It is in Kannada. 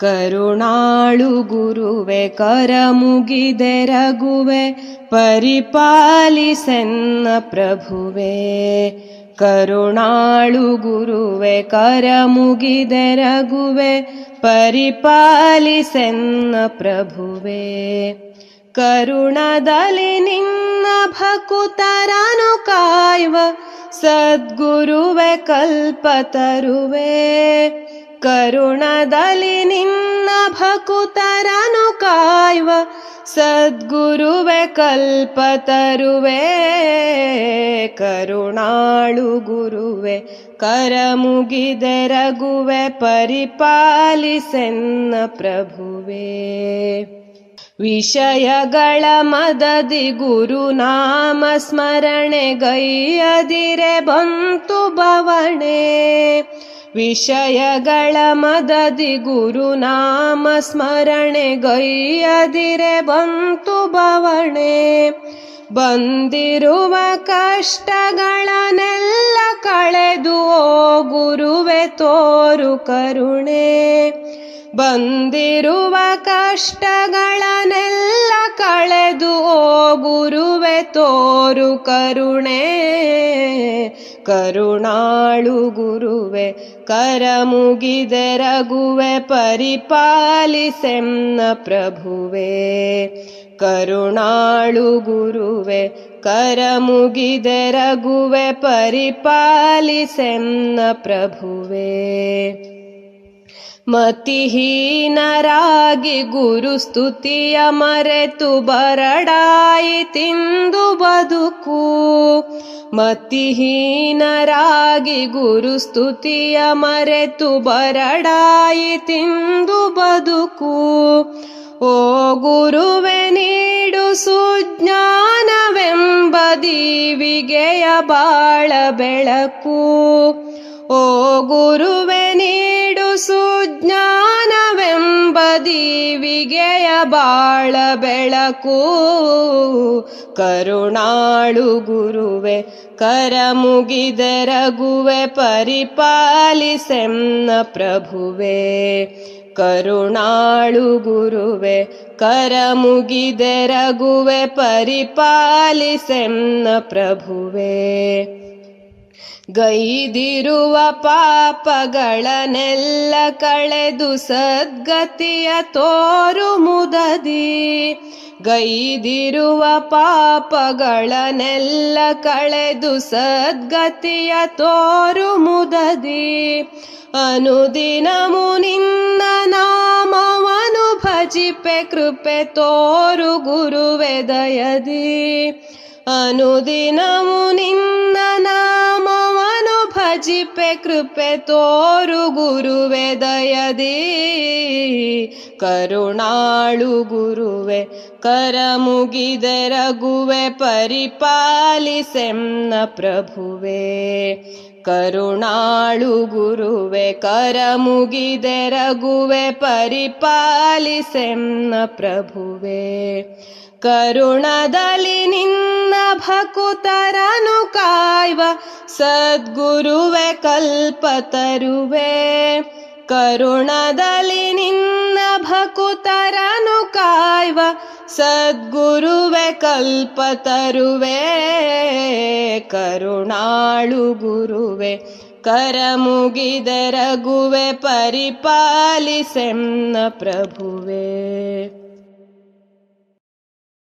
ಕರುಣಾಳು ಗುರುವೆ ಕರ ಮುಗಿದೆ ರಘುವೆ ಪರಿಪಾಲಿಸೆನ್ನ ಪ್ರಭುವೆ ಕರುಣಾಳು ಗುರುವೆ ಕರ ಮುಗಿದೆ ರಘುವೆ ಪರಿಪಾಲಿಸೆನ್ನ ಪ್ರಭುವೆ ಕರುಣದಲ್ಲಿ ನಿನ್ನ ಭಕುತರನು ಕಾಯುವ ಸದ್ಗುರುವೆ ಕಲ್ಪತರುವೆ ಕರುಣದಲ್ಲಿ ನಿನ್ನ ಭಕುತರನು ಕಾಯುವ ಸದ್ಗುರುವೆ ಕಲ್ಪತರುವೆ ಕರುಣಾಳು ಗುರುವೆ, ಕರ ಮುಗಿದೆರಗುವೆ ಪರಿಪಾಲಿಸೆನ್ನ ಪ್ರಭುವೇ. ವಿಷಯಗಳ ಮದದಿ ಗುರುನಾಮ ಸ್ಮರಣೆ ಗೈಯದಿರೆ ಬಂತು ಬವಣೆ ವಿಷಯಗಳ ಮದದಿ ಗುರುನಾಮ ಸ್ಮರಣೆ ಗೈಯದಿರೆ ಬಂತು ಬವಣೆ. ಬಂದಿರುವ ಕಷ್ಟಗಳನ್ನೆಲ್ಲ ಕಳೆದು ಓ ಗುರುವೆ ತೋರು ಕರುಣೆ. ಬಂದಿರುವ ಕಷ್ಟಗಳನ್ನೆಲ್ಲ ಕಳೆದು ಓ ಗುರುವೆ ತೋರು ಕರುಣೆ. ಕರುಣಾಳು ಗುರುವೆ ಕರ ಮುಗಿದೆ ರಘುವೆ ಪರಿಪಾಲಿಸೆನ್ನ ಪ್ರಭುವೆ. ಕರುಣಾಳು ಗುರುವೆ ಕರ ಮುಗಿದೆ ರಘುವೆ ಪರಿಪಾಲಿಸೆನ್ನ ಪ್ರಭುವೆ. ಮತಿಹೀನರಾಗಿ ಗುರು ಸ್ತುತಿಯ ಮರೆತು ಬರಡಾಯಿ ತಿಂದು ಬದುಕು. ಮತಿಹೀನರಾಗಿ ಗುರು ಸ್ತುತಿಯ ಮರೆತು ಬರಡಾಯಿ ತಿಂದು ಬದುಕು. ಓ ಗುರುವೆ ನೀಡು ಸುಜ್ಞಾನವೆಂಬ ದೀವಿಗೆಯ ಬಾಳ ಬೆಳಕು. ಓ ಗುರುವೆ ನೀಡು ಸುಜ್ಞಾನವೆಂಬ ದೀವಿಗೆಯ ಬಾಳ ಬೆಳಕು. ಕರುಣಾಳು ಗುರುವೆ, ಕರ ಮುಗಿದೆ ರಘುವೆ, ಪರಿಪಾಲಿಸೆನ್ನ ಪ್ರಭುವೆ. ಕರುಣಾಳು ಗುರುವೆ, ಕರ ಮುಗಿದೆರಗುವೆ ಪರಿಪಾಲಿಸೆನ್ನ ಪ್ರಭುವೆ. ಗೈದಿರುವ ಪಾಪಗಳನ್ನೆಲ್ಲ ಕಳೆದು ಸದ್ಗತಿಯ ತೋರು ಮುದದಿ. ಗೈದಿರುವ ಪಾಪಗಳನ್ನೆಲ್ಲ ಕಳೆದು ಸದ್ಗತಿಯ ತೋರು ಮುದದಿ. ಅನುದಿನಮು ನಿನ್ನ ನಾಮವನು ಭಜಿಪೆ ಕೃಪೆ ತೋರು ಗುರುವೆ ದಯದಿ. ಅನುದಿನಮು ನಿನ್ನ ನಾಮವನು ಭಜಿಪೆ ಕೃಪೆ ತೋರು ಗುರುವೆ ದಯದಿ. ಕರುಣಾಳು ಗುರುವೆ, ಕರ ಮುಗಿದೆ ರಘುವೆ ಪರಿಪಾಲಿಸೆನ್ನ ಪ್ರಭುವೆ. ಕರುಣಾಳು ಗುರುವೆ, ಕರ ಮುಗಿದೆ ರಘುವೆ ಪರಿಪಾಲಿಸೆನ್ನ ಪ್ರಭುವೆ. ಕರುಣದಲ್ಲಿ ನಿನ್ನ ಭಕುತರನು ಕಾಯ್ವ, ಸದ್ಗುರುವೆ ಕಲ್ಪತರುವೆ ಕರುಣದಲ್ಲಿ ನಿನ್ನ ಭಕುತರನು ಕಾಯ್ವ, ಸದ್ಗುರುವೆ ಕಲ್ಪತರುವೆ ಕರುಣಾಳು ಗುರುವೆ, ಕರ ಮುಗಿದರಗುವೆ ಪರಿಪಾಲಿಸೆನ್ನ ಪ್ರಭುವೆ.